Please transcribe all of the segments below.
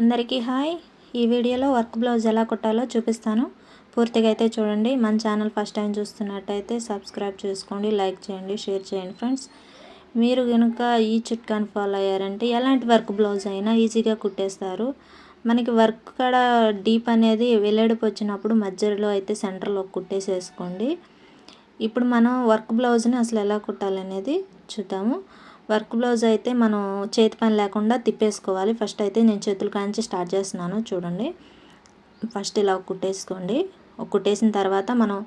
అందరికీ హాయ్. ఈ వీడియోలో వర్క్ బ్లౌజ్ ఎలా కుట్టాలో చూపిస్తాను. పూర్తిగా అయితే చూడండి. మన ఛానల్ ఫస్ట్ టైం చూస్తున్నట్టయితే సబ్స్క్రైబ్ చేసుకోండి లైక్ చేయండి షేర్ చేయండి ఫ్రెండ్స్. మీరు కనుక ఈ చిట్కాని ఫాలో అయ్యారంటే ఎలాంటి వర్క్ బ్లౌజ్ అయినా ఈజీగా కుట్టేస్తారు. మనకి వర్క్ కాడ డీప్ అనేది వెల్లడిపు వచ్చినప్పుడు మధ్యలో అయితే సెంటర్లో కుట్టేసేసుకోండి. ఇప్పుడు మనం వర్క్ బ్లౌజ్ని అసలు ఎలా కుట్టాలనేది చూద్దాము. వర్క్ బ్లౌజ్ అయితే మనం చేతి పని లేకుండా తిప్పేసుకోవాలి. ఫస్ట్ అయితే నేను చేతుల కాంచి స్టార్ట్ చేస్తున్నాను. చూడండి. ఫస్ట్ ఇలా కుట్టేసుకోండి. కుట్టేసిన తర్వాత మనం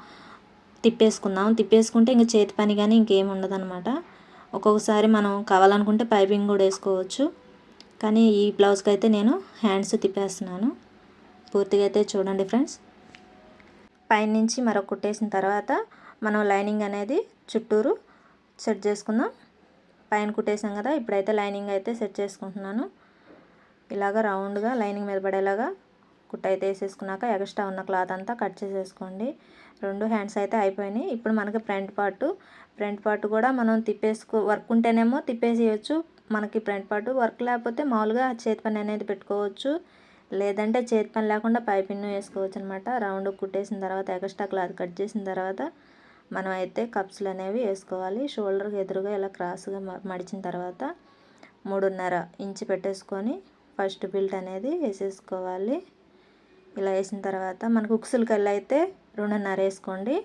తిప్పేసుకుందాం. తిప్పేసుకుంటే ఇంక చేతి పని కానీ ఇంకేం ఉండదనమాట ఒక్కొక్కసారి మనం కావాలనుకుంటే పైపింగ్ కూడా వేసుకోవచ్చు. కానీ ఈ బ్లౌజ్కి అయితే నేను హ్యాండ్స్ తిప్పేస్తున్నాను. పూర్తిగా అయితే చూడండి ఫ్రెండ్స్. పైనుంచి మరొక కుట్టేసిన తర్వాత మనం లైనింగ్ అనేది చుట్టూరు సెట్ చేసుకుందాం. పైన కుట్టేసాం కదా ఇప్పుడైతే లైనింగ్ అయితే సెట్ చేసుకుంటున్నాను. ఇలాగ రౌండ్గా లైనింగ్ మీద పడేలాగా కుట్ట అయితే వేసేసుకున్నాక ఎక్స్ట్రా ఉన్న క్లాత్ అంతా కట్ చేసేసుకోండి. రెండు హ్యాండ్స్ అయితే అయిపోయినాయి. ఇప్పుడు మనకి ఫ్రంట్ పార్ట్ ఫ్రంట్ పార్ట్ కూడా మనం తిప్పేసుకో వర్క్ ఉంటేనేమో తిప్పేసేయచ్చు మనకి ఫ్రంట్ పార్ట్. వర్క్ లేకపోతే మామూలుగా చేతి పని అనేది పెట్టుకోవచ్చు. లేదంటే చేతి పని లేకుండా పైపిన్ను వేసుకోవచ్చు అనమాట రౌండ్ కుట్టేసిన తర్వాత ఎక్స్ట్రా క్లాత్ కట్ చేసిన తర్వాత మనం అయితే కప్స్లు అనేవి వేసుకోవాలి. షోల్డర్కి ఎదురుగా ఇలా క్రాస్గా మడిచిన తర్వాత మూడున్నర ఇంచు పెట్టేసుకొని ఫస్ట్ బిల్ట్ అనేది వేసేసుకోవాలి. ఇలా వేసిన తర్వాత మనకు ఉక్సులు కళ్ళు అయితే రెండున్నర వేసుకోండి.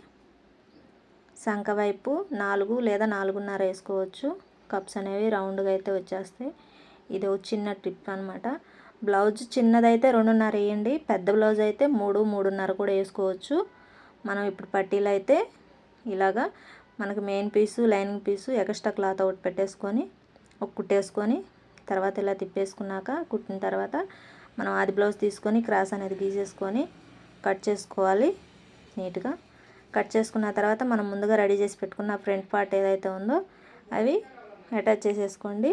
సంఖ వైపు నాలుగు లేదా నాలుగున్నర వేసుకోవచ్చు. కప్స్ అనేవి రౌండ్గా అయితే వచ్చేస్తాయి. ఇది ఒక చిన్న టిప్ అనమాట బ్లౌజ్ చిన్నదైతే రెండున్నర వేయండి. పెద్ద బ్లౌజ్ అయితే మూడు మూడున్నర కూడా వేసుకోవచ్చు. మనం ఇప్పుడు పట్టీలు అయితే ఇలాగా మనకు main piece lining piece extra cloth ఒకటి పెట్టేసుకొని ఒక కుట్టేసుకొని తర్వాత ఇలా తిప్పేసుకున్నాక కుట్టిన తర్వాత మనం ఆది బ్లౌజ్ తీసుకొని క్రాస్ అనేది గీసేసుకొని కట్ చేసుకోవాలి నీట్గా. కట్ చేసుకున్న తర్వాత మనం ముందుగా రెడీ చేసి పెట్టుకున్న ఫ్రంట్ పార్ట్ ఏదైతే ఉందో అవి అటాచ్ చేసేసుకోండి.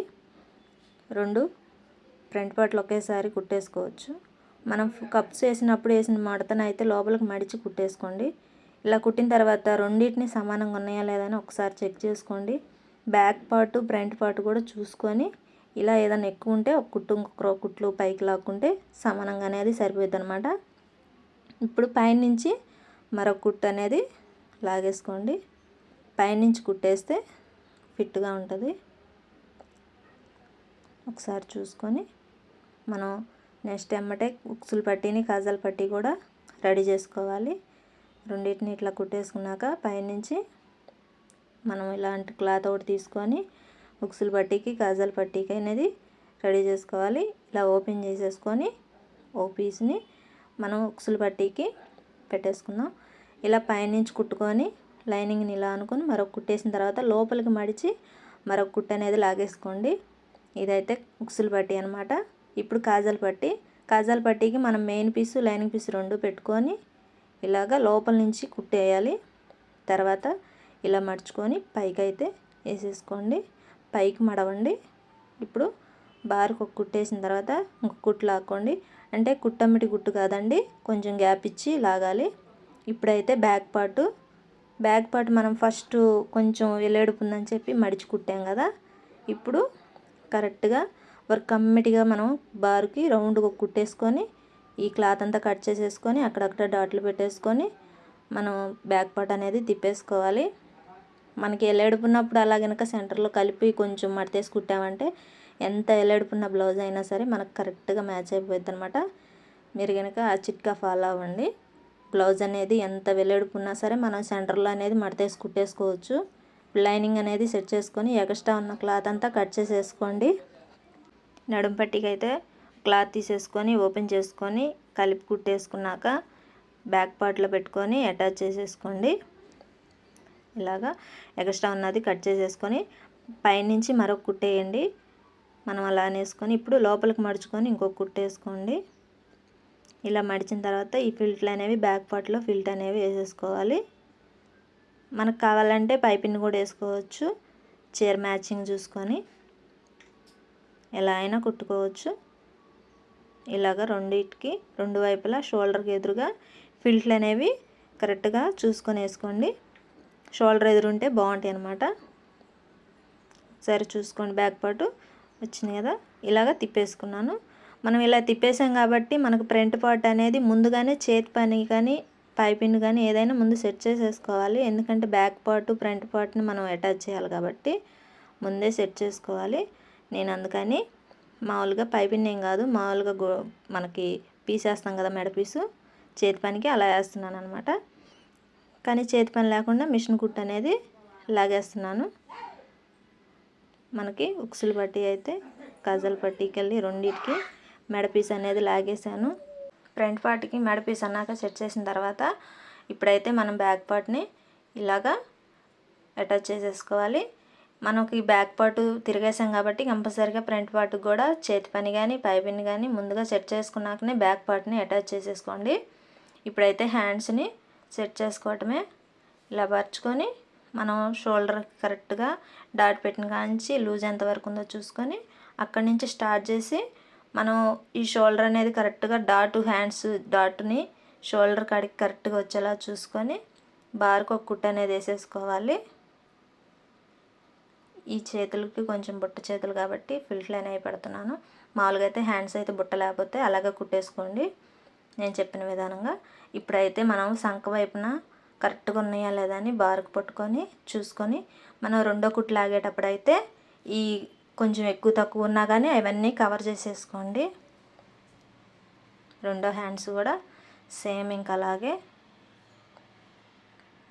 రెండు ఫ్రంట్ పార్ట్లు ఒకేసారి కుట్టేసుకోవచ్చు. మనం కప్స్ వేసినప్పుడు వేసిన మడతను అయితే లోపలికి మడిచి కుట్టేసుకోండి. ఇలా కుట్టిన తర్వాత రెండింటిని సమానంగా ఉన్నాయా లేదని ఒకసారి చెక్ చేసుకోండి. బ్యాక్ పార్ట్ ఫ్రంట్ పార్ట్ కూడా చూసుకొని ఇలా ఏదైనా ఎక్కువ ఉంటే ఒక కుట్టు ఇంకొక కుట్లు పైకి లాక్కుంటే సమానంగా అనేది సరిపోద్ది అనమాట ఇప్పుడు పైనుంచి మరొక కుట్టు అనేది లాగేసుకోండి. పైనుంచి కుట్టేస్తే ఫిట్గా ఉంటుంది. ఒకసారి చూసుకొని మనం నెక్స్ట్ ఎమ్మటే ఉక్సులు పట్టీని కాజాల పట్టీ కూడా రెడీ చేసుకోవాలి. రెండింటిని ఇట్లా కుట్టేసుకున్నాక పైనుంచి మనం ఇలాంటి క్లాత్ ఒకటి తీసుకొని ఉక్సుల పట్టీకి కాజల్ పట్టీకి అనేది రెడీ చేసుకోవాలి. ఇలా ఓపెన్ చేసేసుకొని ఓ పీస్ని మనం ఉక్సుల పట్టీకి పెట్టేసుకుందాం. ఇలా పైనుంచి కుట్టుకొని లైనింగ్ని ఇలా అనుకొని మరొక కుట్టేసిన తర్వాత లోపలికి మడిచి మరొక కుట్టు అనేది లాగేసుకోండి. ఇదైతే ఉక్సుల పట్టి అనమాట ఇప్పుడు కాజల్ పట్టి కాజల్ పట్టీకి మనం మెయిన్ పీసు లైనింగ్ పీసు రెండు పెట్టుకొని ఇలాగ లోపల నుంచి కుట్టేయాలి. తర్వాత ఇలా మడుచుకొని పైకి అయితే వేసేసుకోండి. పైకి మడవండి. ఇప్పుడు బార్కు ఒక కుట్టేసిన తర్వాత ఇంకొక కుట్టు లాక్కోండి. అంటే కుట్టమ్మటి గుట్టు కాదండి. కొంచెం గ్యాప్ ఇచ్చి లాగాలి. ఇప్పుడైతే బ్యాక్ పార్ట్. బ్యాక్ పార్ట్ మనం ఫస్ట్ కొంచెం ఎలేడుపుందని చెప్పి మడిచి కుట్టాం కదా. ఇప్పుడు కరెక్ట్గా వర్క్ కమ్మిటిగా మనం బార్కి రౌండ్గా కుట్టేసుకొని ఈ క్లాత్ అంతా కట్ చేసేసుకొని అక్కడక్కడ డాట్లు పెట్టేసుకొని మనం బ్యాక్ పార్ట్ అనేది తిప్పేసుకోవాలి. మనకి ఎల్లెడుపున్నప్పుడు అలా కనుక సెంటర్లో కలిపి కొంచెం మడతేసి కుట్టామంటే ఎంత ఎల్లెడుపున్న బ్లౌజ్ అయినా సరే మనకు కరెక్ట్గా మ్యాచ్ అయిపోద్ది అనమాట మీరు కనుక ఆ చిట్కా ఫాలో అవ్వండి. బ్లౌజ్ అనేది ఎంత వెల్లెడుపున్నా సరే మనం సెంటర్లో అనేది మడతేసి కుట్టేసుకోవచ్చు. లైనింగ్ అనేది సెట్ చేసుకొని ఎక్స్ట్రా ఉన్న క్లాత్ అంతా కట్ చేసేసుకోండి. నడుం అయితే క్లాత్ తీసేసుకొని ఓపెన్ చేసుకొని కలిపి కుట్టేసుకున్నాక బ్యాక్ పార్ట్లో పెట్టుకొని అటాచ్ చేసేసుకోండి. ఇలాగా ఎక్స్ట్రా ఉన్నది కట్ చేసేసుకొని పైనుంచి మరొక కుట్టేయండి మనం అలా అనేసుకొని ఇప్పుడు లోపలికి మడుచుకొని ఇంకొక కుట్టేసుకోండి ఇలా మడిచిన తర్వాత ఈ ఫిల్ట్లు అనేవి బ్యాక్ పార్ట్లో ఫిల్ట్ అనేవి వేసేసుకోవాలి. మనకు కావాలంటే పైపింగ్ కూడా వేసుకోవచ్చు. చీర మ్యాచింగ్ చూసుకొని ఎలా అయినా కుట్టుకోవచ్చు. ఇలాగ రెండింటికి రెండు వైపులా షోల్డర్కి ఎదురుగా ఫిల్ట్లు అనేవి కరెక్ట్గా చూసుకొని వేసుకోండి. షోల్డర్ ఎదురుంటే బాగుంటాయి అనమాట సరే చూసుకోండి బ్యాక్ పార్ట్ వచ్చింది కదా? ఇలాగ తిప్పేసుకున్నాను. మనం ఇలా తిప్పేసాం కాబట్టి మనకు ఫ్రంట్ పార్ట్ అనేది ముందుగానే చేతి పని కానీ పైపింగ్ కానీ ఏదైనా ముందు సెట్ చేసేసుకోవాలి. ఎందుకంటే బ్యాక్ పార్ట్ ఫ్రంట్ పార్ట్ని మనం అటాచ్ చేయాలి కాబట్టి ముందే సెట్ చేసుకోవాలి. నేను అందుకని మామూలుగా పైపింగ్ ఏం కాదు మామూలుగా గో మనకి పీసేస్తాం కదా మెడ పీసు చేతి పనికి అలా వేస్తున్నాను అనమాట కానీ చేతి పని లేకుండా మిషన్ కుట్టు అనేది లాగేస్తున్నాను. మనకి ఉక్సులు పట్టి అయితే కజల్ పట్టికెళ్ళి వెళ్ళి రెండింటికి మెడ పీస్ అనేది లాగేసాను ఫ్రంట్ పార్ట్కి మెడ పీస్ అన్నాక సెట్ చేసిన తర్వాత ఇప్పుడైతే మనం బ్యాక్ పార్ట్ని ఇలాగా అటాచ్ చేసేసుకోవాలి. మనకి బ్యాక్ పార్ట్ తిరిగేసాం కాబట్టి కంపల్సరీగా ఫ్రంట్ పార్ట్ కూడా చేతి పని కానీ పైపిన్ కానీ ముందుగా సెట్ చేసుకున్నాకనే బ్యాక్ పార్ట్ని అటాచ్ చేసేసుకోండి. ఇప్పుడైతే హ్యాండ్స్ని సెట్ చేసుకోవటమే. ఇలా పరుచుకొని మనం షోల్డర్ కరెక్ట్గా డాట్ పెట్టిన కాంచి లూజ్ ఎంతవరకు ఉందో చూసుకొని అక్కడి నుంచి స్టార్ట్ చేసి మనం ఈ షోల్డర్ అనేది కరెక్ట్గా డాట్ హ్యాండ్స్ డాట్ని షోల్డర్ కాడికి కరెక్ట్గా వచ్చేలా చూసుకొని బార్కు ఒక కుట్ట అనేది వేసేసుకోవాలి. ఈ చేతులకి కొంచెం బుట్ట చేతులు కాబట్టి ఫిల్ట్ లైన్ అయి పెడుతున్నాను. మామూలుగా అయితే హ్యాండ్స్ అయితే బుట్ట లేకపోతే అలాగే కుట్టేసుకోండి. నేను చెప్పిన విధానంగా. ఇప్పుడైతే మనం సంఖ వైపున కరెక్ట్గా ఉన్నాయా లేదా అని బారుకు పట్టుకొని చూసుకొని మనం రెండో కుట్లు లాగేటప్పుడు అయితే ఈ కొంచెం ఎక్కువ తక్కువ ఉన్నా కానీ అవన్నీ కవర్ చేసేసుకోండి. రెండో హ్యాండ్స్ కూడా సేమ్ ఇంకా అలాగే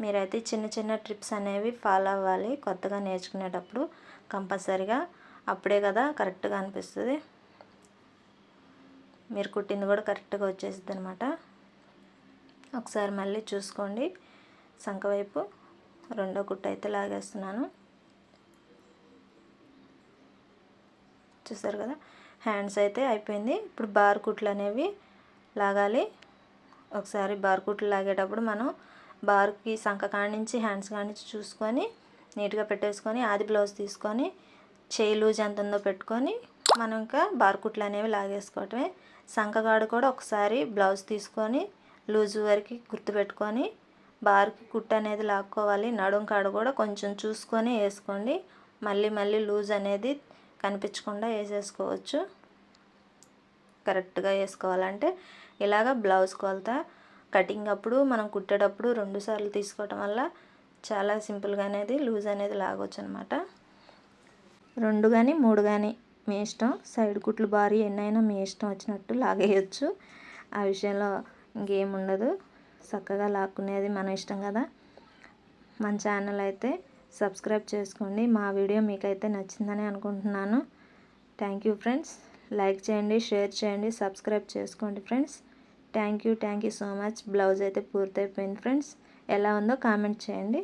మీరైతే చిన్న చిన్న ట్రిప్స్ అనేవి ఫాలో అవ్వాలి. కొత్తగా నేర్చుకునేటప్పుడు కంపల్సరిగా అప్పుడే కదా కరెక్ట్గా అనిపిస్తుంది. మీరు కుట్టింది కూడా కరెక్ట్గా వచ్చేస్తుంది అనమాట ఒకసారి మళ్ళీ చూసుకోండి. సంఖ వైపు రెండో కుట్టు అయితే లాగేస్తున్నాను. చూసారు కదా? హ్యాండ్స్ అయితే అయిపోయింది. ఇప్పుడు బార్ కుట్లు అనేవి లాగాలి. ఒకసారి బార్ కుట్లు లాగేటప్పుడు మనం బార్కి సంఖ కాడి నుంచి హ్యాండ్స్ కాడి నుంచి చూసుకొని నీట్గా పెట్టేసుకొని ఆది బ్లౌజ్ తీసుకొని చేయి లూజ్ ఎంత ఉందో పెట్టుకొని మనం ఇంకా బార్ కుట్లు అనేవి లాగేసుకోవటమే. సంఖగాడు కూడా ఒకసారి బ్లౌజ్ తీసుకొని లూజ్ వరకు గుర్తుపెట్టుకొని బార్కి కుట్టు అనేది లాక్కోవాలి. నడుం కాడ కూడా కొంచెం చూసుకొని వేసుకోండి. మళ్ళీ మళ్ళీ లూజ్ అనేది కనిపించకుండా వేసేసుకోవచ్చు. కరెక్ట్గా వేసుకోవాలంటే ఇలాగ బ్లౌజ్ కొలత కటింగ్ అప్పుడు మనం కుట్టేటప్పుడు రెండు సార్లు తీసుకోవటం వల్ల చాలా సింపుల్గా అనేది లూజ్ అనేది లాగొచ్చు అనమాట రెండు కానీ మూడు కానీ మీ ఇష్టం. సైడ్ కుట్లు భారీ ఎన్నైనా మీ ఇష్టం వచ్చినట్టు లాగేయచ్చు. ఆ విషయంలో ఇంకేం ఉండదు. చక్కగా లాక్కునేది మన ఇష్టం కదా. మన ఛానల్ అయితే సబ్స్క్రైబ్ చేసుకోండి. మా వీడియో మీకైతే నచ్చిందని అనుకుంటున్నాను. Thank you friends. లైక్ చేయండి షేర్ చేయండి సబ్స్క్రైబ్ చేసుకోండి friends. Thank you thank you so much. Blouse అయితే పూర్తయిపోయింది ఫ్రెండ్స్. ఎలా ఉందో కామెంట్ చేయండి.